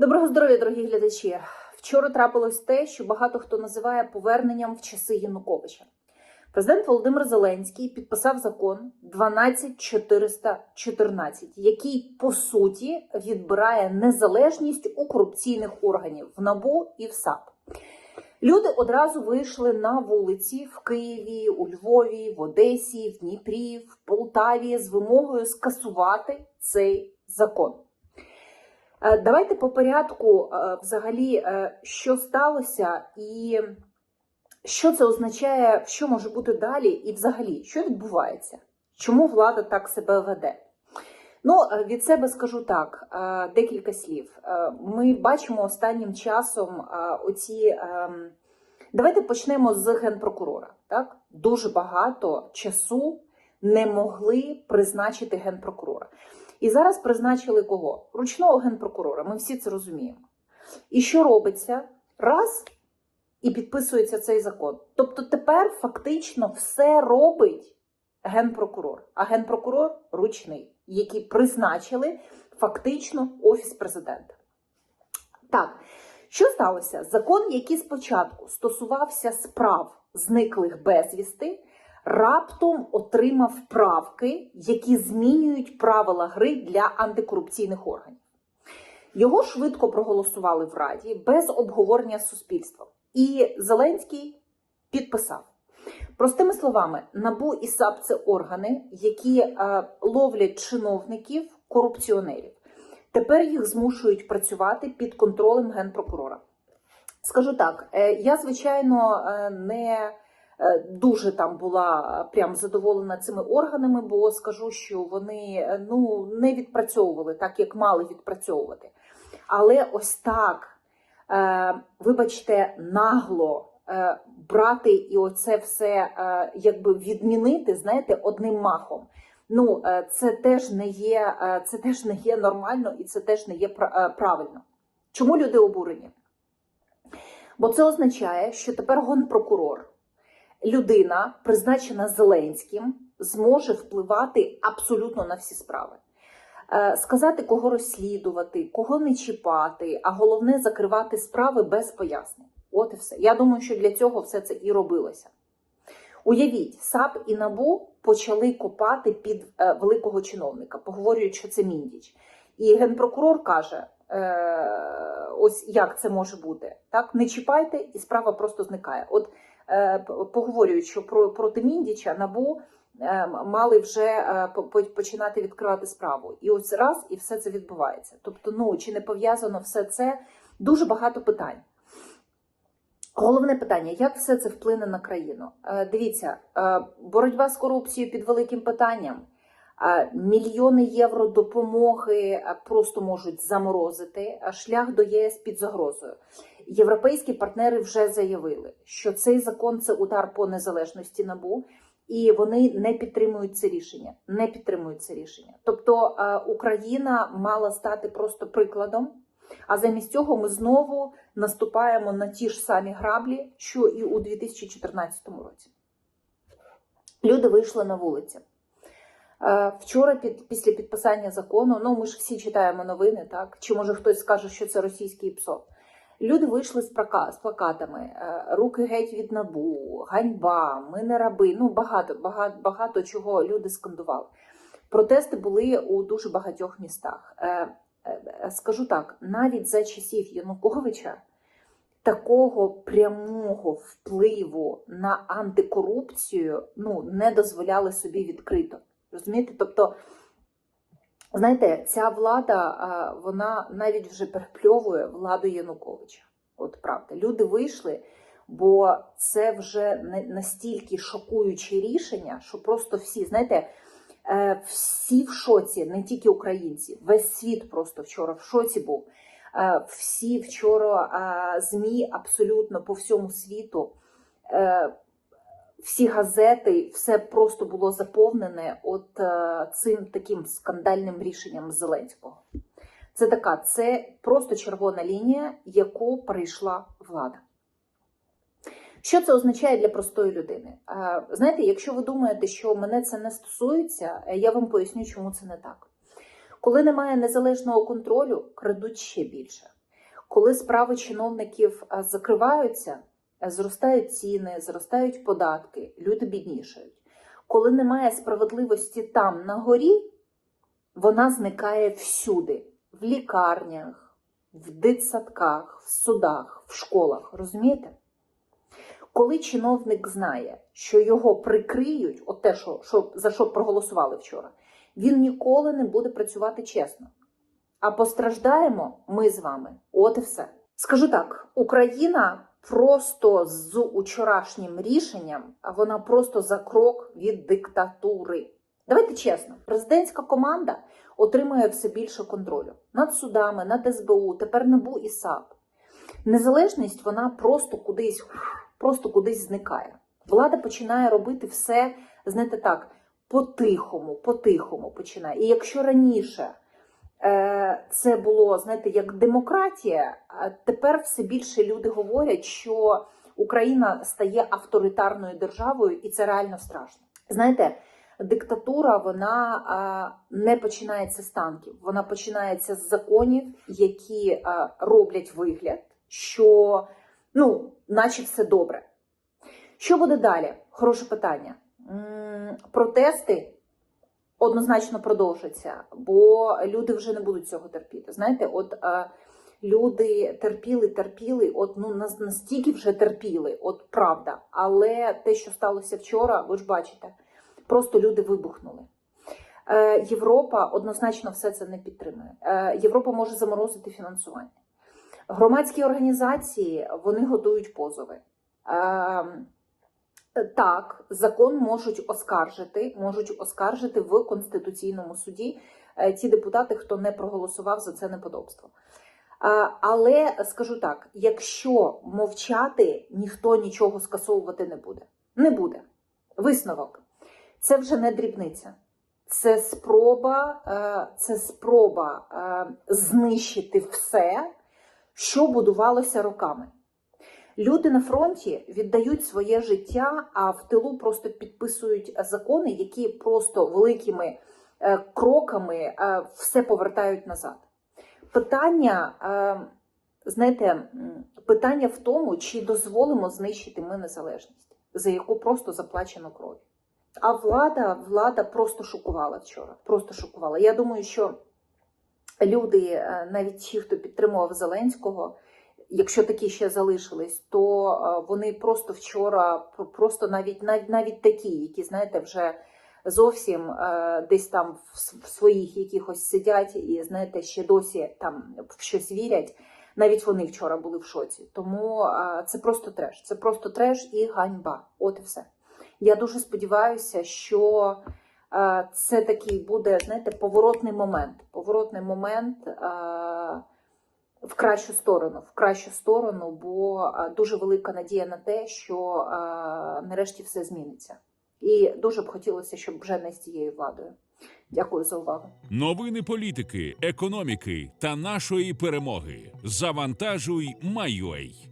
Доброго здоров'я, дорогі глядачі. Вчора трапилось те, що багато хто називає поверненням в часи Януковича. Президент Володимир Зеленський підписав закон 12414, який по суті відбирає незалежність у корупційних органів в НАБУ і в САП. Люди одразу вийшли на вулиці в Києві, у Львові, в Одесі, в Дніпрі, в Полтаві з вимогою скасувати цей закон. Е, Давайте по порядку, е, взагалі, е, що сталося, і що це означає, що може бути далі, і взагалі, що відбувається? Чому влада так себе веде? Ну, від себе скажу так: декілька слів. Ми бачимо останнім часом оці. ем, Давайте почнемо з генпрокурора. Так, дуже багато часу не могли призначити генпрокурора. І зараз призначили кого? Ручного генпрокурора. Ми всі це розуміємо. І що робиться? Раз і підписується цей закон. Тобто тепер фактично все робить генпрокурор, а генпрокурор ручний, який призначили фактично офіс президента. Так, що сталося? Закон, який спочатку стосувався справ зниклих безвісти, раптом отримав правки, які змінюють правила гри для антикорупційних органів. Його швидко проголосували в Раді без обговорення з суспільством. І Зеленський підписав. Простими словами, НАБУ і САП це органи, які е, ловлять чиновників, корупціонерів. Тепер їх змушують працювати під контролем генпрокурора. Скажу так, е, я звичайно е, не дуже там була е, прям задоволена цими органами, бо скажу, що вони е, ну не відпрацьовували так, як мали відпрацьовувати. Але ось так, е, вибачте, нагло е, брати і оце все е, якби відмінити, знаєте, одним махом. Ну, е, це теж не є, е, це теж не є нормально і це теж не є пра- е, правильно. Чому люди обурені? Бо це означає, що тепер гонпрокурор, людина, призначена Зеленським, зможе впливати абсолютно на всі справи. Е, Сказати, кого розслідувати, кого не чіпати, а головне закривати справи без пояснень. От і все. Я думаю, що для цього все це і робилося. Уявіть, САП і НАБУ почали копати під е, великого чиновника, поговорюють, що це міндіч. І генпрокурор каже: е, ось як це може бути. Так, не чіпайте, і справа просто зникає. От поговорюють, що про проти міндіча НАБУ е, мали вже е, по- по- починати відкривати справу. І ось раз і все це відбувається. Тобто, ну чи не пов'язано все це? Дуже багато питань. Головне питання: як все це вплине на країну? Е, Дивіться, е, боротьба з корупцією під великим питанням. Мільйони євро допомоги просто можуть заморозити, шлях до ЄС під загрозою. Європейські партнери вже заявили, що цей закон це удар по незалежності набу, і вони не підтримують це рішення. Не підтримують це рішення. Тобто Україна мала стати просто прикладом. А замість цього ми знову наступаємо на ті ж самі граблі, що і у 2014 році. Люди вийшли на вулиці. Е, Вчора, під, після підписання закону, ну ми ж всі читаємо новини, так? Чи може хтось скаже, що це російський ПСО? Люди вийшли з, плакатами, е, руки геть від набу, ганьба, ми не раби. Ну багато, багато, багато чого люди скандували. Протести були у дуже багатьох містах. Е, Скажу так, навіть за часів Януковича такого прямого впливу на антикорупцію ну, не дозволяли собі відкрито. Розумієте? Тобто, знаєте, ця влада, вона навіть вже перепльовує владу Януковича. От правда. Люди вийшли, бо це вже настільки шокуюче рішення, що просто всі, знаєте, е, всі в шоці, не тільки українці, весь світ просто вчора в шоці був. Е, Всі вчора ЗМІ абсолютно по всьому світу, е, всі газети, все просто було заповнене от е, цим таким скандальним рішенням Зеленського. Це така, це просто червона лінія, яку перейшла влада. Що це означає для простої людини? Е, Знаєте, якщо ви думаєте, що мене це не стосується, е, я вам поясню, чому це не так. Коли немає незалежного контролю, крадуть ще більше. Коли справи чиновників закриваються, зростають ціни, зростають податки, люди біднішають. Коли немає справедливості там на горі, вона зникає всюди: в лікарнях, в дитсадках, в судах, в школах. Розумієте? Коли чиновник знає, що його прикриють, от те, що, що, за що проголосували вчора, він ніколи не буде працювати чесно. А постраждаємо ми з вами. От і все. Скажу так: Україна просто з учорашнім рішенням, а вона просто за крок від диктатури. Давайте чесно, президентська команда отримує все більше контролю над судами, над СБУ, тепер НАБУ і САП. Незалежність вона просто кудись, просто кудись зникає. Влада починає робити все, знаєте так, по-тихому, по-тихому починає. І якщо раніше це було, знаєте, як демократія, тепер все більше люди говорять, що Україна стає авторитарною державою, і це реально страшно. Знаєте, диктатура вона не починається з танків, вона починається з законів, які роблять вигляд, що ну, наче все добре. Що буде далі? Хороше питання. Протести однозначно продовжаться, бо люди вже не будуть цього терпіти. Знаєте, от е, люди терпіли, терпіли, от ну нас- настільки вже терпіли, от правда. Але те, що сталося вчора, ви ж бачите, просто люди вибухнули. Е, Європа однозначно все це не підтримує. Е, Європа може заморозити фінансування. Громадські організації вони готують позови. Е, так, закон можуть оскаржити, можуть оскаржити в Конституційному суді е, ті депутати, хто не проголосував за це неподобство. Але скажу так: якщо мовчати, ніхто нічого скасовувати не буде. Не буде. Висновок. Це вже не дрібниця. Це спроба, е, це спроба е, знищити все, що будувалося роками. Люди на фронті віддають своє життя, а в тилу просто підписують закони, які просто великими е, кроками е, все повертають назад. Питання, е, знаєте, питання в тому, чи дозволимо знищити ми незалежність, за яку просто заплачено кров'ю. А влада, влада просто шокувала вчора. Просто шокувала. Я думаю, що люди, навіть ті, хто підтримував Зеленського, якщо такі ще залишились, то е, вони просто вчора, просто навіть навіть, навіть такі, які знаєте, вже зовсім е, десь там в, своїх якихось сидять і знаєте, ще досі там в щось вірять. Навіть вони вчора були в шоці. Тому е, це просто треш. Це просто треш і ганьба. От і все. Я дуже сподіваюся, що це такий буде, знаєте, поворотний момент. Поворотний момент. Е, в кращу сторону, в кращу сторону, бо дуже велика надія на те, що нарешті все зміниться. І дуже б хотілося, щоб вже не з цією владою. Дякую за увагу. Новини політики, економіки та нашої перемоги. Завантажуй, Майой.